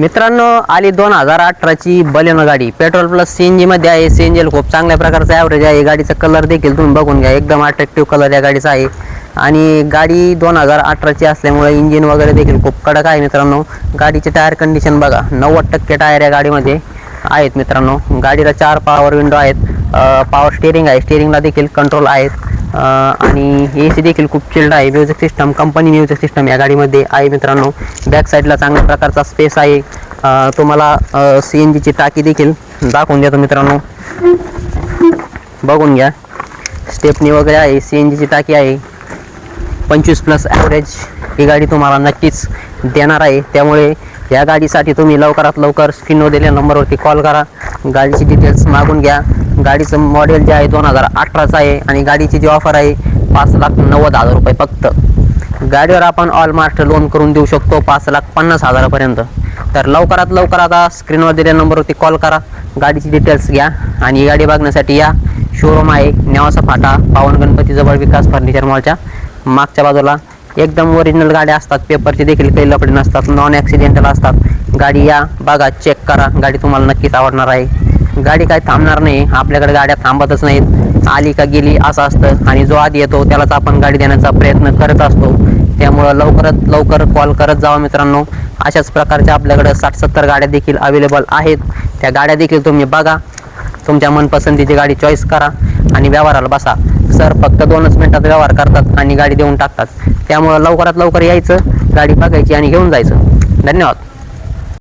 मित्रांनो आली दोन हजार अठराची बलेनो गाडी. पेट्रोल प्लस सी एन जीमध्ये आहे. सी एन जीला खूप चांगल्या प्रकारचा ॲव्हरेज आहे. गाडीचा कलर देखील तुम्ही बघून घ्या. एकदम अट्रॅक्टिव्ह कलर या गाडीचा आहे. आणि गाडी दोन हजार अठराची असल्यामुळे इंजिन वगैरे देखील खूप कडक आहे मित्रांनो. गाडीचे टायर कंडिशन बघा. नव्वद टक्के टायर या गाडीमध्ये आहेत मित्रांनो. गाडीला चार पॉवर विंडो आहेत. पॉवर स्टेअरिंग आहे. स्टेअरिंगला देखील कंट्रोल आहेत. आणि ए सी देखील खूप चिल्ड आहे. Music system company music system या गाडीमध्ये आहे मित्रांनो. बॅक साईडला चांगल्या प्रकारचा स्पेस आहे. तुम्हाला सी एन जीची टाकी देखील दाखवून देतो मित्रांनो. बघून घ्या. स्टेपनी वगैरे आहे. सी एन जीची टाकी आहे. पंचवीस प्लस ॲव्हरेज ही गाडी तुम्हाला नक्कीच देणार आहे. त्यामुळे या गाडीसाठी तुम्ही लवकरात लवकर स्क्रीनवर दिलेल्या नंबरवरती कॉल करा. गाडीची डिटेल्स मागून घ्या. गाडीचं मॉडेल जे आहे दोन हजार अठराचं आहे आणि गाडीची जी ऑफर आहे पाच लाख नव्वद हजार रुपये फक्त. गाडीवर आपण ऑल मास्टर लोन करून देऊ शकतो पाच लाख पन्नास हजारापर्यंत. तर लवकरात लवकर आता स्क्रीनवर दिलेल्या नंबरवरती कॉल करा. गाडीची डिटेल्स घ्या आणि ही गाडी बघण्यासाठी या शोरूम आहे नेवासा फाटा पावन गणपती जवळ विकास फर्निचर मॉलच्या मागच्या बाजूला. एकदम ओरिजिनल गाड्या असतात पेपरचे देखील काही लपडे नसतात नॉन ॲक्सिडेंटल असतात. गाडी या बघा चेक करा. गाडी तुम्हाला नक्कीच आवडणार आहे. गाडी काय थांबणार नाही आपल्याकडे गाड्या थांबतच नाहीत. आली का गेली असं असतं आणि जो आधी येतो त्यालाच आपण गाडी देण्याचा प्रयत्न करत असतो. त्यामुळं लवकरात लवकर कॉल करत जावा मित्रांनो. अशाच प्रकारच्या आपल्याकडं साठ सत्तर गाड्या देखील अवेलेबल आहेत. त्या गाड्या देखील तुम्ही बघा. तुमच्या मनपसंतीची गाडी चॉईस करा आणि व्यवहाराला बसा. सर फक्त दोनच मिनटात व्यवहार करतात आणि गाडी देऊन टाकतात. त्यामुळं लवकरात लवकर यायचं गाडी बघायची आणि घेऊन जायचं. धन्यवाद.